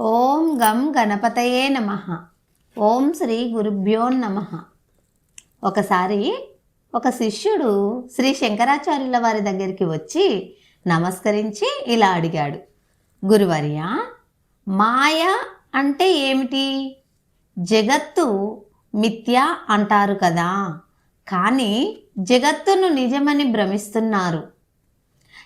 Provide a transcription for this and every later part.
ఓం గం గణపతయే నమ. ఓం శ్రీ గురుభ్యో నమ. ఒకసారి ఒక శిష్యుడు శ్రీ శంకరాచార్యుల వారి దగ్గరికి వచ్చి నమస్కరించి ఇలా అడిగాడు. గురువర్య మాయ అంటే ఏమిటి? జగత్తు మిథ్య అంటారు కదా. కానీ జగత్తును నిజమని భ్రమిస్తున్నారు.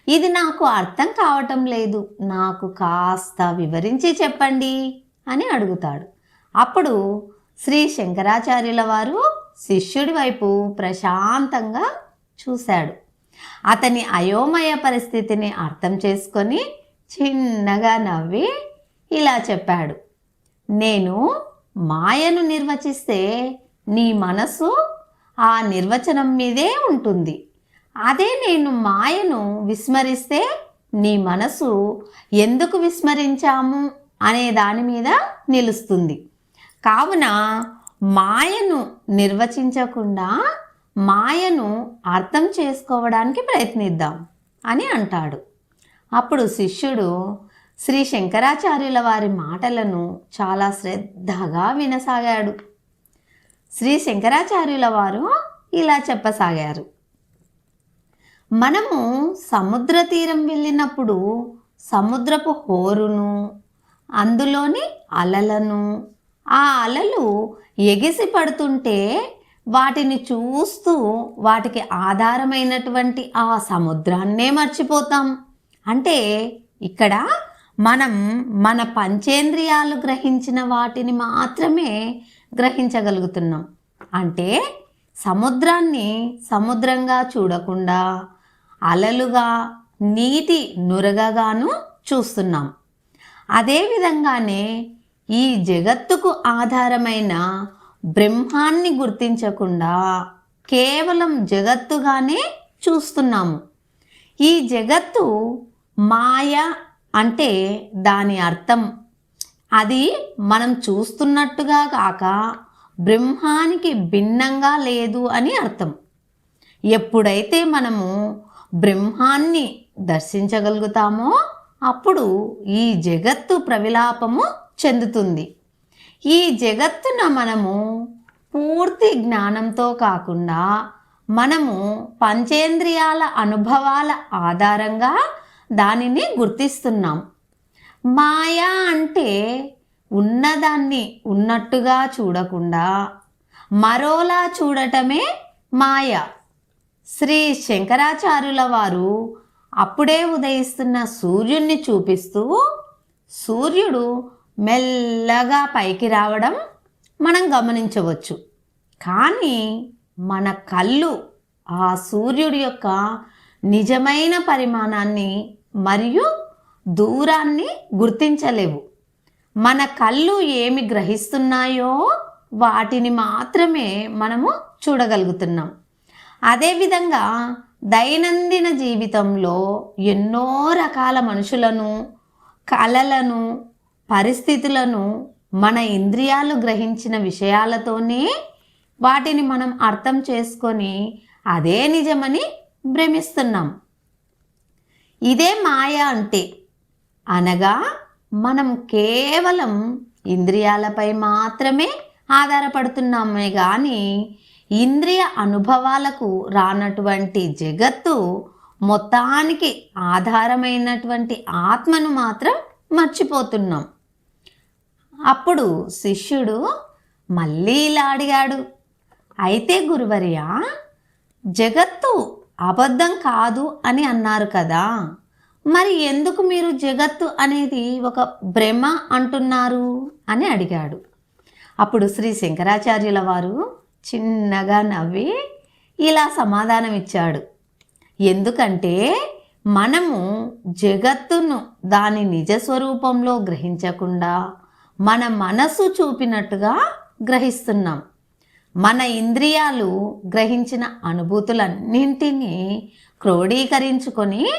ఇది నాకు అర్థం కావటం లేదు. నాకు కాస్త వివరించి చెప్పండి అని అడుగుతాడు. అప్పుడు శ్రీ శంకరాచార్యుల వారు శిష్యుడి వైపు ప్రశాంతంగా చూశాడు. అతని అయోమయ పరిస్థితిని అర్థం చేసుకొని చిన్నగా నవ్వి ఇలా చెప్పాడు. నేను మాయను నిర్వచిస్తే నీ మనసు ఆ నిర్వచనం మీదే ఉంటుంది. అదే నేను మాయను విస్మరిస్తే నీ మనసు ఎందుకు విస్మరించాము అనే దాని మీద నిలుస్తుంది. కావున మాయను నిర్వచించకుండా మాయను అర్థం చేసుకోవడానికి ప్రయత్నిద్దాం అని అంటాడు. అప్పుడు శిష్యుడు శ్రీ శంకరాచార్యుల వారి మాటలను చాలా శ్రద్ధగా వినసాగాడు. శ్రీ శంకరాచార్యుల వారు ఇలా చెప్పసాగారు. మనము సముద్ర తీరం వెళ్ళినప్పుడు సముద్రపు హోరును అందులోని అలలను ఆ అలలు ఎగిసి పడుతుంటే వాటిని చూస్తూ వాటికి ఆధారమైనటువంటి ఆ సముద్రాన్నే మర్చిపోతాం. అంటే ఇక్కడ మనం మన పంచేంద్రియాలు గ్రహించిన వాటిని మాత్రమే గ్రహించగలుగుతున్నాం. అంటే సముద్రాన్ని సముద్రంగా చూడకుండా అలలుగా నీటి నురగగాను చూస్తున్నాం. అదేవిధంగానే ఈ జగత్తుకు ఆధారమైన బ్రహ్మాన్ని గుర్తించకుండా కేవలం జగత్తుగానే చూస్తున్నాము. ఈ జగత్తు మాయ అంటే దాని అర్థం. అది మనం చూస్తున్నట్టుగా కాక బ్రహ్మానికి భిన్నంగా లేదు అని అర్థం. ఎప్పుడైతే మనము బ్రహ్మాన్ని దర్శించగలుగుతామో అప్పుడు ఈ జగత్తు ప్రవిలాపము చెందుతుంది. ఈ జగత్తున మనము పూర్తి జ్ఞానంతో కాకుండా మనము పంచేంద్రియాల అనుభవాల ఆధారంగా దానిని గుర్తిస్తున్నాం. మాయా అంటే ఉన్నదాన్ని ఉన్నట్టుగా చూడకుండా మరోలా చూడటమే మాయ. శ్రీ శంకరాచార్యుల వారు అప్పుడే ఉదయిస్తున్న సూర్యుణ్ణి చూపిస్తూ సూర్యుడు మెల్లగా పైకి రావడం మనం గమనించవచ్చు. కానీ మన కళ్ళు ఆ సూర్యుడి యొక్క నిజమైన పరిమాణాన్ని మరియు దూరాన్ని గుర్తించలేవు. మన కళ్ళు ఏమి గ్రహిస్తున్నాయో వాటిని మాత్రమే మనము చూడగలుగుతున్నాం. అదేవిధంగా దైనందిన జీవితంలో ఎన్నో రకాల మనుషులను కళలను పరిస్థితులను మన ఇంద్రియాలు గ్రహించిన విషయాలతోనే వాటిని మనం అర్థం చేసుకొని అదే నిజమని భ్రమిస్తున్నాం. ఇదే మాయ అంటే అనగా మనం కేవలం ఇంద్రియాలపై మాత్రమే ఆధారపడుతున్నామే కానీ ఇంద్రియ అనుభవాలకు రానటువంటి జగత్తు మొత్తానికి ఆధారమైనటువంటి ఆత్మను మాత్రం మర్చిపోతున్నాం. అప్పుడు శిష్యుడు మళ్ళీ ఇలా అడిగాడు అయితే గురువర్య జగత్తు అబద్ధం కాదు అని అన్నారు కదా మరి ఎందుకు మీరు జగత్తు అనేది ఒక భ్రమ అంటున్నారు? అని అడిగాడు. అప్పుడు శ్రీ శంకరాచార్యుల వారు చిన్నగా నవ్వి ఇలా సమాధానం ఇచ్చాడు ఎందుకంటే మనము జగత్తును దాని నిజ స్వరూపంలో గ్రహించకుండా మన మనసు చూపినట్టుగా గ్రహిస్తున్నాం. మన ఇంద్రియాలు గ్రహించిన అనుభూతులన్నింటినీ క్రోడీకరించుకొని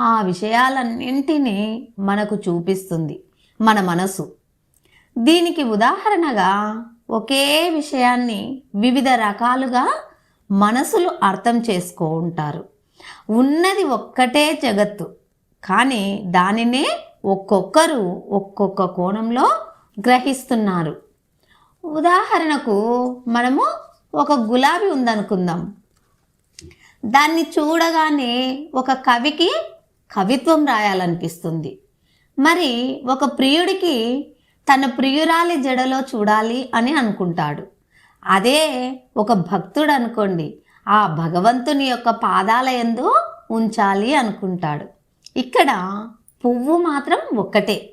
ఆ విషయాలన్నింటినీ మనకు చూపిస్తుంది మన మనసు. దీనికి ఉదాహరణగా ఒకే విషయాన్ని వివిధ రకాలుగా మనసులు అర్థం చేసుకో ఉంటారు. ఉన్నది ఒక్కటే జగత్తు. కానీ దానినే ఒక్కొక్కరు ఒక్కొక్క కోణంలో గ్రహిస్తున్నారు. ఉదాహరణకు మనము ఒక గులాబీ ఉందనుకుందాం. దాన్ని చూడగానే ఒక కవికి కవిత్వం రాయాలనిపిస్తుంది. మరి ఒక ప్రియుడికి తన ప్రియురాలి జడలో చూడాలి అని అనుకుంటాడు. అదే ఒక భక్తుడు అనుకోండి ఆ భగవంతుని యొక్క పాదాల ఎందు ఉంచాలి అనుకుంటాడు. ఇక్కడ పువ్వు మాత్రం ఒక్కటే.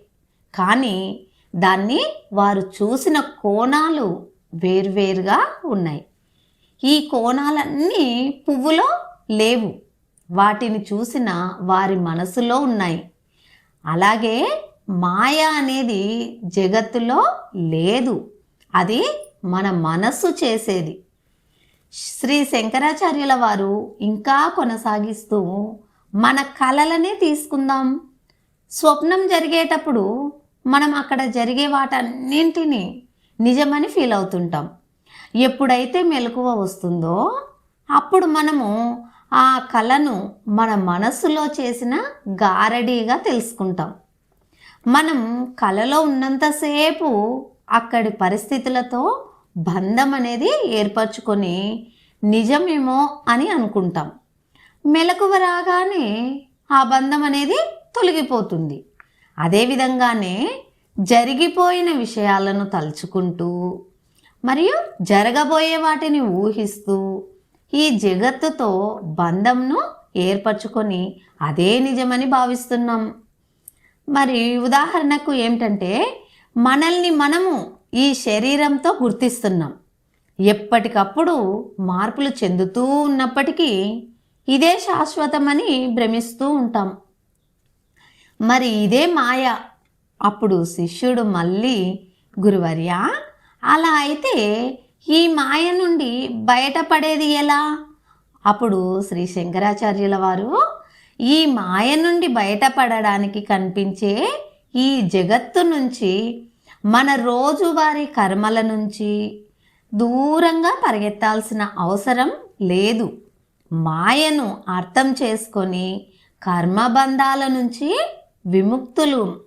కానీ దాన్ని వారు చూసిన కోణాలు వేర్వేరుగా ఉన్నాయి. ఈ కోణాలన్నీ పువ్వులో లేవు. వాటిని చూసిన వారి మనసులో ఉన్నాయి. అలాగే మాయ అనేది జగత్తులో లేదు. అది మన మనస్సు చేసేది. శ్రీ శంకరాచార్యుల వారు ఇంకా కొనసాగిస్తూ మన కళలనే తీసుకుందాం. స్వప్నం జరిగేటప్పుడు మనం అక్కడ జరిగే వాటన్నింటినీ నిజమని ఫీల్ అవుతుంటాం. ఎప్పుడైతే మెలకువ వస్తుందో అప్పుడు మనము ఆ కళను మన మనస్సులో చేసిన గారడీగా తెలుసుకుంటాం. మనం కళలో ఉన్నంతసేపు అక్కడి పరిస్థితులతో బంధం అనేది ఏర్పరచుకొని నిజమేమో అని అనుకుంటాం. మెలకువ రాగానే ఆ బంధం అనేది తొలగిపోతుంది. అదేవిధంగానే జరిగిపోయిన విషయాలను తలుచుకుంటూ మరియు జరగబోయే వాటిని ఊహిస్తూ ఈ జగత్తుతో బంధంను ఏర్పరచుకొని అదే నిజమని భావిస్తున్నాం. మరి ఉదాహరణకు ఏమిటంటే మనల్ని మనము ఈ శరీరంతో గుర్తిస్తున్నాం. ఎప్పటికప్పుడు మార్పులు చెందుతూ ఉన్నప్పటికీ ఇదే శాశ్వతమని భ్రమిస్తూ ఉంటాం. మరి ఇదే మాయ. అప్పుడు శిష్యుడు మళ్ళీ గురువర్య అలా అయితే ఈ మాయ నుండి బయటపడేది ఎలా? అప్పుడు శ్రీ శంకరాచార్యుల వారు ఈ మాయ నుండి బయటపడడానికి కనిపించే ఈ జగత్తు నుంచి మన రోజువారీ కర్మల నుంచి దూరంగా పరిగెత్తాల్సిన అవసరం లేదు. మాయను అర్థం చేసుకొని కర్మబంధాల నుంచి విముక్తులు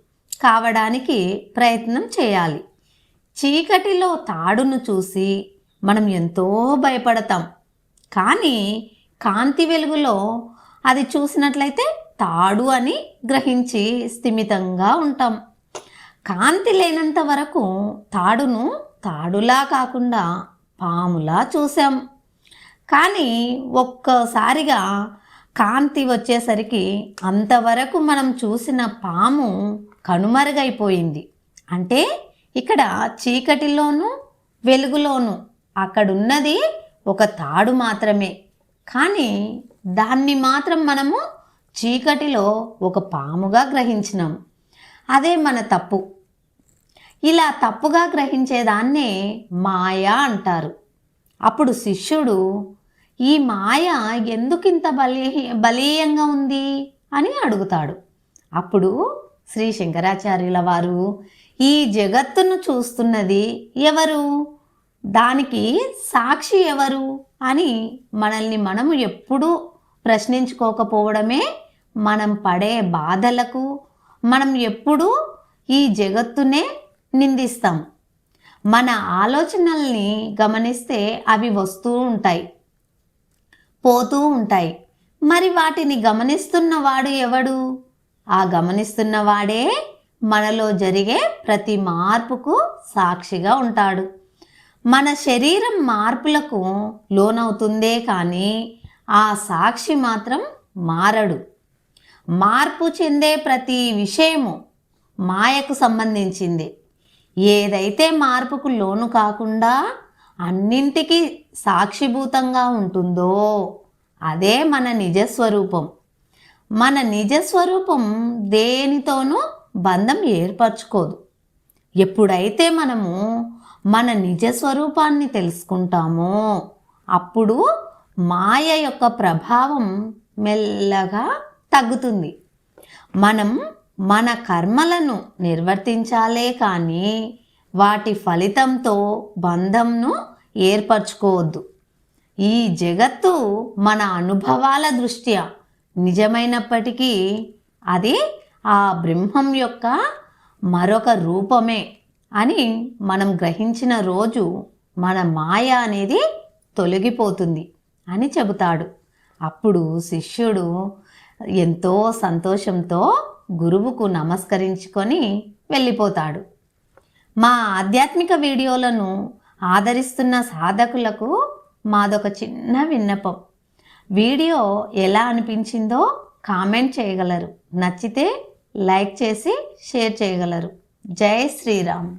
కావడానికి ప్రయత్నం చేయాలి. చీకటిలో తాడును చూసి మనం ఎంతో భయపడతాం. కానీ కాంతి వెలుగులో అది చూసినట్లయితే తాడు అని గ్రహించి స్థిమితంగా ఉంటాం. కాంతి లేనంత వరకు తాడును తాడులా కాకుండా పాములా చూసాం కానీ ఒక్కసారిగా కాంతి వచ్చేసరికి అంతవరకు మనం చూసిన పాము కనుమరుగైపోయింది. అంటే ఇక్కడ చీకటిలోనూ వెలుగులోనూ అక్కడున్నది ఒక తాడు మాత్రమే. కానీ దాన్ని మాత్రం మనము చీకటిలో ఒక పాముగా గ్రహించినాం. అదే మన తప్పు. ఇలా తప్పుగా గ్రహించేదాన్నే మాయ అంటారు. అప్పుడు శిష్యుడు ఈ మాయ ఎందుకింత బలీ బలీయంగా ఉంది? అని అడుగుతాడు. అప్పుడు శ్రీ శంకరాచార్యుల వారు ఈ జగత్తును చూస్తున్నది ఎవరు? దానికి సాక్షి ఎవరు? అని మనల్ని మనము ఎప్పుడూ ప్రశ్నించుకోకపోవడమే మనం పడే బాధలకు మనం ఎప్పుడూ ఈ జగత్తునే నిందిస్తాం. మన ఆలోచనల్ని గమనిస్తే అవి వస్తూ ఉంటాయి పోతూ ఉంటాయి. మరి వాటిని గమనిస్తున్న వాడు ఎవడు? ఆ గమనిస్తున్న వాడే మనలో జరిగే ప్రతి మార్పుకు సాక్షిగా ఉంటాడు. మన శరీరం మార్పులకు లోనవుతుందే కానీ ఆ సాక్షి మాత్రం మారడు. మార్పు చెందే ప్రతి విషయము మాయకు సంబంధించింది. ఏదైతే మార్పుకు లోను కాకుండా అన్నింటికీ సాక్షిభూతంగా ఉంటుందో అదే మన నిజస్వరూపం. మన నిజస్వరూపం దేనితోనూ బంధం ఏర్పరచుకోదు. ఎప్పుడైతే మనము మన నిజస్వరూపాన్ని తెలుసుకుంటామో అప్పుడు మాయ యొక్క ప్రభావం మెల్లగా తగ్గుతుంది. మనం మన కర్మలను నిర్వర్తించాలే కానీ వాటి ఫలితంతో బంధంను ఏర్పరచుకోవద్దు. ఈ జగత్తు మన అనుభవాల దృష్ట్యా. నిజమైనప్పటికీ అది ఆ బ్రహ్మం యొక్క మరొక రూపమే అని మనం గ్రహించిన రోజు మన మాయ అనేది తొలగిపోతుంది. అని చెబుతాడు. అప్పుడు శిష్యుడు ఎంతో సంతోషంతో గురువుకు నమస్కరించుకొని వెళ్ళిపోతాడు. మా ఆధ్యాత్మిక వీడియోలను ఆదరిస్తున్న సాధకులకు మాదొక చిన్న విన్నపం. వీడియో ఎలా అనిపించిందో కామెంట్ చేయగలరు. నచ్చితే లైక్ చేసి షేర్ చేయగలరు. జై శ్రీరామ్.